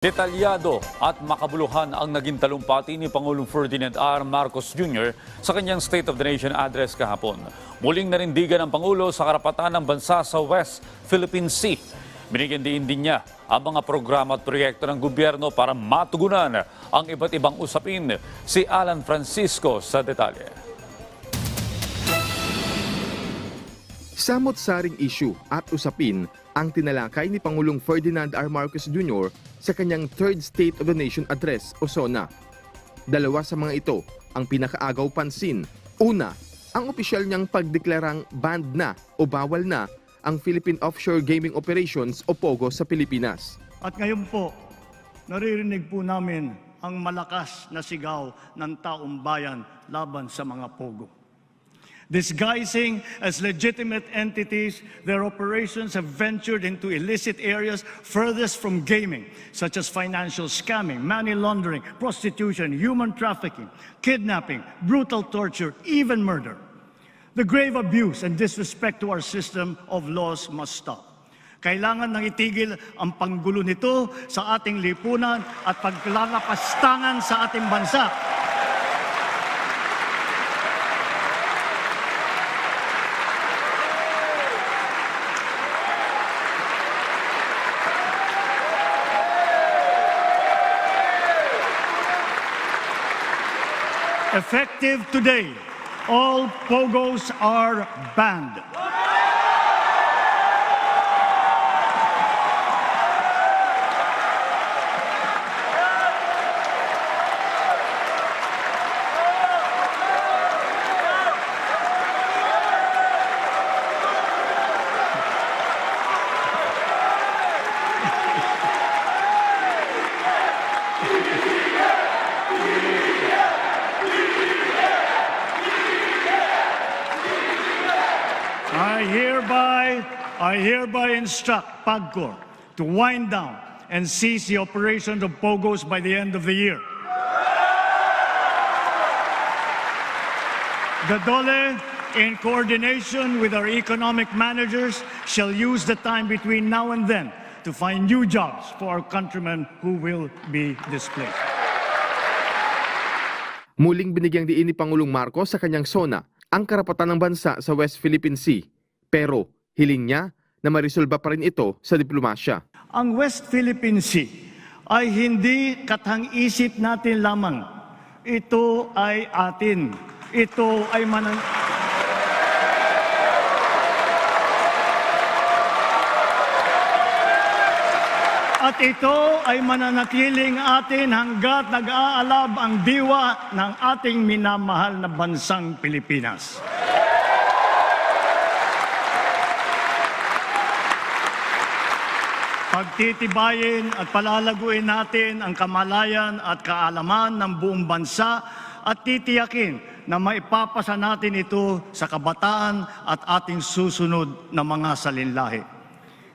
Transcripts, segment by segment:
Detalyado at makabuluhan ang naging talumpati ni Pangulong Ferdinand R. Marcos Jr. sa kanyang State of the Nation address kahapon. Muling narindigan ng Pangulo sa karapatan ng bansa sa West Philippine Sea. Binigyan din din niya ang mga programa at proyekto ng gobyerno para matugunan ang iba't ibang usapin. Si Alan Francisco sa detalye. Samot-saring issue at usapin ang tinalakay ni Pangulong Ferdinand R. Marcos Jr. sa kanyang Third State of the Nation Address o SONA. Dalawa sa mga ito ang pinakaagaw pansin. Una, ang opisyal niyang pagdeklarang banned na o bawal na ang Philippine Offshore Gaming Operations o POGO sa Pilipinas. At ngayon po, naririnig po namin ang malakas na sigaw ng taong bayan laban sa mga pogo. Disguising as legitimate entities, their operations have ventured into illicit areas furthest from gaming, such as financial scamming, money laundering, prostitution, human trafficking, kidnapping, brutal torture, even murder. The grave abuse and disrespect to our system of laws must stop. Kailangan nang itigil ang panggulo nito sa ating lipunan at paglalapastangan sa ating bansa. Effective today, all pogos are banned. I hereby instruct PAGCOR to wind down and cease the operations of POGOs by the end of the year. The DOLE, in coordination with our economic managers, shall use the time between now and then to find new jobs for our countrymen who will be displaced. Muling binigyang diin ni Pangulong Marcos sa kanyang SONA ang karapatan ng bansa sa West Philippine Sea. Pero hiling niya na marisolba pa rin ito sa diplomasya. Ang West Philippine Sea ay hindi katang-isip natin lamang. Ito ay atin. Ito ay manan... At ito ay mananatiling atin hanggat nag-aalab ang diwa ng ating minamahal na bansang Pilipinas. Pagtitibayin at palalaguin natin ang kamalayan at kaalaman ng buong bansa at titiyakin na maipapasa natin ito sa kabataan at ating susunod na mga salinlahi.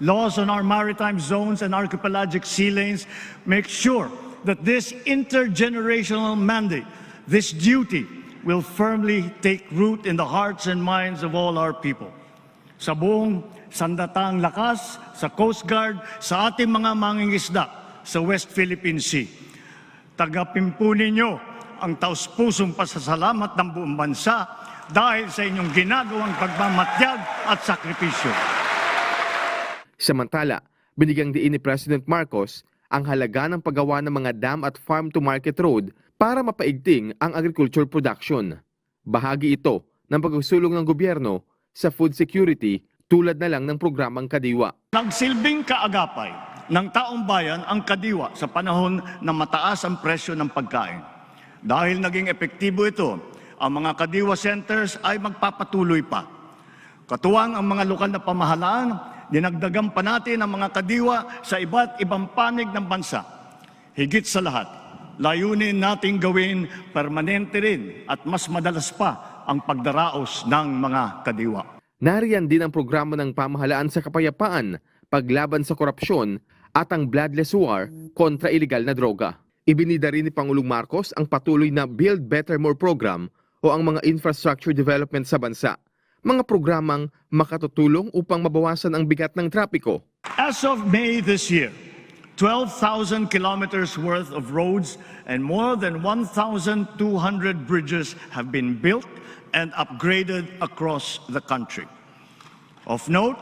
Laws on our maritime zones and archipelagic sea lanes make sure that this intergenerational mandate, this duty, will firmly take root in the hearts and minds of all our people sa buong sandatang lakas, sa Coast Guard, sa ating mga mangingisda sa West Philippine Sea. Tagapin po ninyo ang taus-pusong pasasalamat ng buong bansa dahil sa inyong ginagawang pagmamatyag at sakripisyo. Samantala, binigyang diin ni President Marcos ang halaga ng paggawa ng mga dam at farm-to-market road para mapaigting ang agriculture production. Bahagi ito ng pagsusulong ng gobyerno sa food security tulad na lang ng programang Kadiwa. Nagsilbing kaagapay ng taong bayan ang kadiwa sa panahon na mataas ang presyo ng pagkain. Dahil naging epektibo ito, ang mga kadiwa centers ay magpapatuloy pa. Katuwang ang mga lokal na pamahalaan, dinagdagan pa natin ang mga kadiwa sa iba't ibang panig ng bansa. Higit sa lahat, layunin nating gawin permanente rin at mas madalas pa ang pagdaraos ng mga kadiwa. Nariyan din ang programa ng pamahalaan sa kapayapaan, paglaban sa korupsyon at ang bloodless war kontra iligal na droga. Ibinida rin ni Pangulong Marcos ang patuloy na Build Better More program o ang mga infrastructure development sa bansa. Mga programang makatutulong upang mabawasan ang bigat ng trapiko As of May this year, 12,000 kilometers worth of roads and more than 1,200 bridges have been built and upgraded across the country. Of note,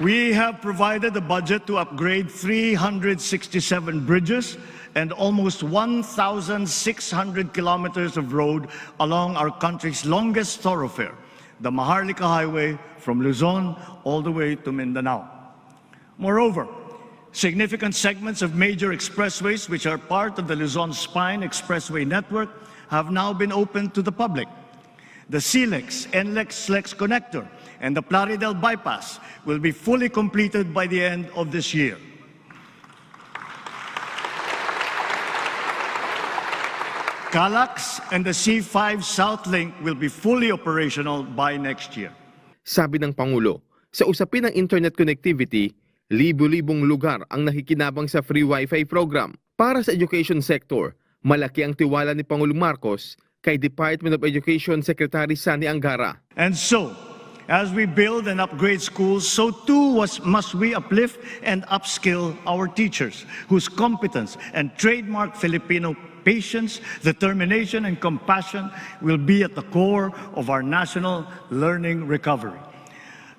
we have provided a budget to upgrade 367 bridges and almost 1,600 kilometers of road along our country's longest thoroughfare, the Maharlika Highway from Luzon all the way to Mindanao. Moreover, significant segments of major expressways, which are part of the Luzon Spine Expressway network, have now been opened to the public. The SILEX, NLEX-SLEX connector, and the Plaridel bypass will be fully completed by the end of this year. Calax and the C5 South Link will be fully operational by next year. Sabi ng Pangulo, sa usapin ng internet connectivity, libo-libong lugar ang nakikinabang sa free wifi program. Para sa education sector, malaki ang tiwala ni Pangulong Marcos kay Department of Education Secretary Sani Angara. And so, as we build and upgrade schools, so too was, must we uplift and upskill our teachers, whose competence and trademark Filipino patience, determination, and compassion will be at the core of our national learning recovery.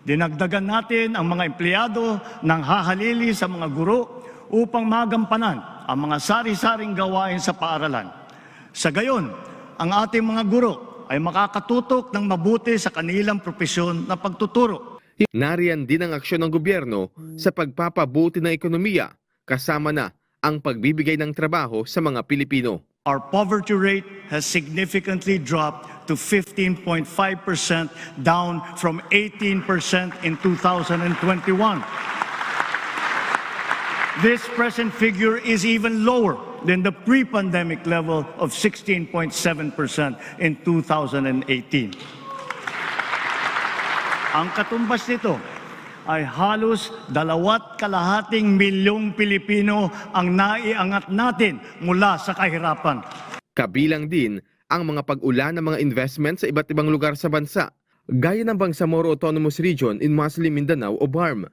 Dinagdagan natin ang mga empleyado ng hahalili sa mga guro upang magampanan ang mga sari-saring gawain sa paaralan. Sa gayon, ang ating mga guro ay makakatutok ng mabuti sa kanilang propesyon na pagtuturo. Nariyan din ang aksyon ng gobyerno sa pagpapabuti ng ekonomiya kasama na ang pagbibigay ng trabaho sa mga Pilipino. Our poverty rate has significantly dropped to 15.5% down from 18% in 2021. This present figure is even lower than the pre-pandemic level of 16.7% in 2018. Ang katumbas nito ay halos dalawat kalahating milyong Pilipino ang naiangat natin mula sa kahirapan. Kabilang din ang mga pag-ulan ng mga investment sa iba't ibang lugar sa bansa, gaya ng Bangsamoro Autonomous Region in Muslim Mindanao o BARM.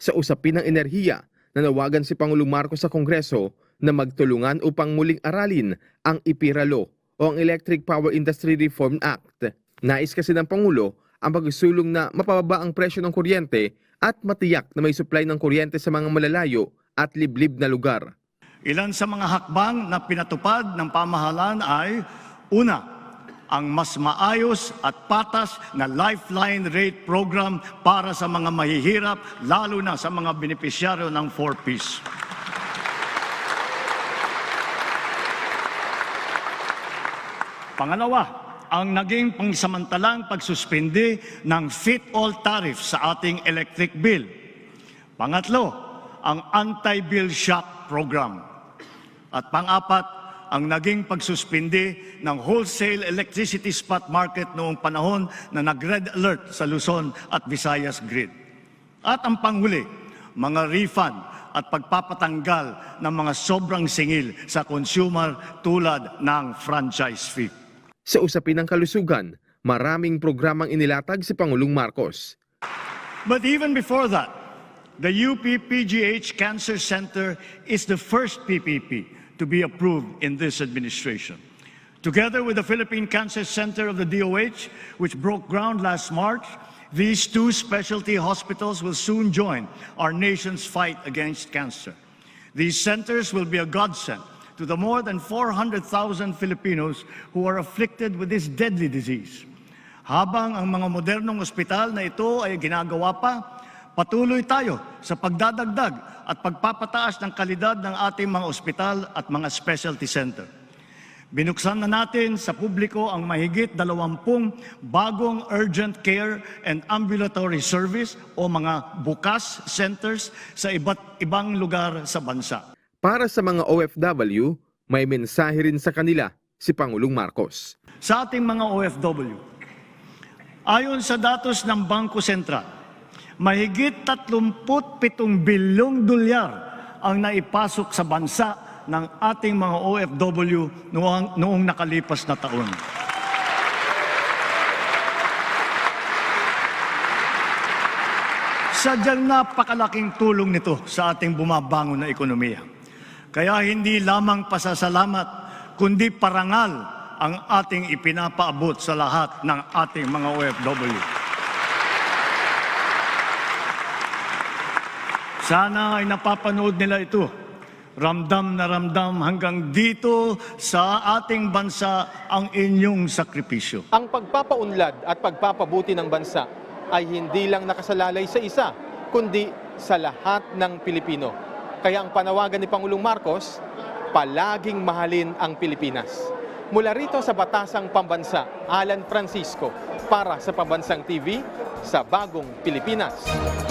Sa usapin ng enerhiya, nanawagan si Pangulong Marcos sa Kongreso na magtulungan upang muling aralin ang IPIRALO o ang Electric Power Industry Reform Act. Nais kasi ng Pangulo ang pagsulong na mapababa ang presyo ng kuryente at matiyak na may supply ng kuryente sa mga malalayo at liblib na lugar. Ilan sa mga hakbang na pinatupad ng pamahalaan ay, una, ang mas maayos at patas na lifeline rate program para sa mga mahihirap, lalo na sa mga benepisyaryo ng 4Ps. Pangalawa, ang naging pangsamantalang pagsuspindi ng fit-all tariff sa ating electric bill. Pangatlo, ang anti-bill shock program. At pang-apat, ang naging pagsuspindi ng wholesale electricity spot market noong panahon na nag-red alert sa Luzon at Visayas grid. At ang panghuli, mga refund at pagpapatanggal ng mga sobrang singil sa consumer tulad ng franchise fee. Sa usapin ng kalusugan, maraming programang inilatag si Pangulong Marcos. But even before that, the UP-PGH Cancer Center is the first PPP to be approved in this administration. Together with the Philippine Cancer Center of the DOH, which broke ground last March, these two specialty hospitals will soon join our nation's fight against cancer. These centers will be a godsend to the more than 400,000 Filipinos who are afflicted with this deadly disease. Habang ang mga modernong ospital na ito ay ginagawa pa, patuloy tayo sa pagdadagdag at pagpapataas ng kalidad ng ating mga ospital at mga specialty center. Binuksan na natin sa publiko ang mahigit 20 bagong urgent care and ambulatory service o mga bukas centers sa iba't ibang lugar sa bansa. Para sa mga OFW, may mensahe rin sa kanila si Pangulong Marcos. Sa ating mga OFW, ayon sa datos ng Bangko Sentral, mahigit 37 bilyong dolyar ang naipasok sa bansa ng ating mga OFW noong, noong nakalipas na taon. Sadyang napakalaking tulong nito sa ating bumabangon na ekonomiya. Kaya hindi lamang pasasalamat, kundi parangal ang ating ipinapaabot sa lahat ng ating mga OFW. Sana ay napapanood nila ito. Ramdam na ramdam hanggang dito sa ating bansa ang inyong sakripisyo. Ang pagpapaunlad at pagpapabuti ng bansa ay hindi lang nakasalalay sa isa, kundi sa lahat ng Pilipino. Kaya ang panawagan ni Pangulong Marcos, palaging mahalin ang Pilipinas. Mula rito sa Batasang Pambansa, Alan Francisco, para sa Pambansang TV, sa Bagong Pilipinas.